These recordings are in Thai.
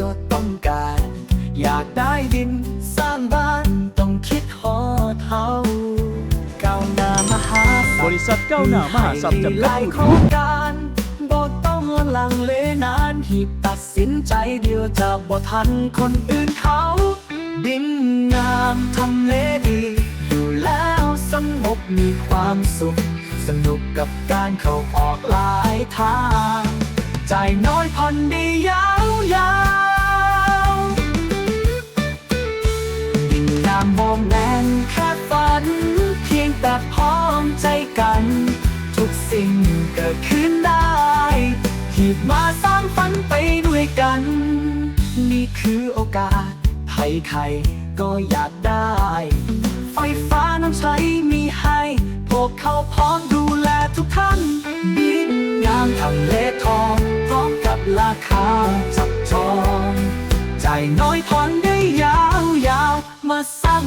ก็ต้องการ อยากได้ดินสร้างบ้านต้องคิดหอเท้าก้าวหน้ามหาบสัตว์ริษัทก้าวหน้ามหาทรัพย์จำกัดหลายโครงการบ่ต้องลังเลนานหีบตัดสินใจเดียวจะบ่ทันคนอื่นเขาดินงามทำเลดีอยู่แล้วสงบมีความสุข สนุกกับการเข้าออกหลายทางจ่ายน้อยผ่อนดียาามมองแมนแค่ฝัน เพียงแต่พร้อมใจกัน ทุกสิ่งเกิดขึ้นได้หีบมาสร้างฝันไปด้วยกัน นี่คือโอกาสใครๆก็อยากได้ ไฟฟ้าน้ำใช้มีให้ พวกเขาพร้อมดูแลทุกท่านดินงามทำเลทองพร้อมกับราคาจับจอง ใจน้อยผ่อนได้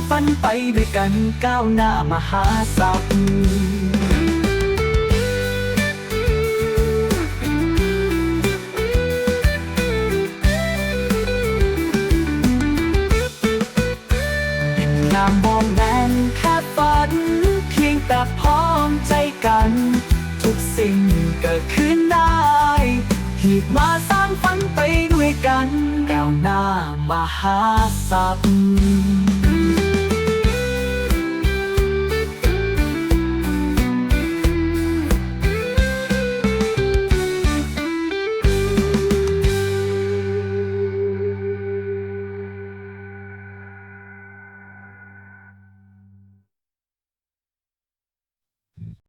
ฝันไปด้วยกันก้าวหน้ามหาทรัพย์งามมองแมนแค่ฝัน เพียงแต่พร้อมใจกัน ทุกสิ่งเกิดขึ้นได้หีบมาสร้างฝันไปด้วยกันก้าวหน้ามหาทรัพย์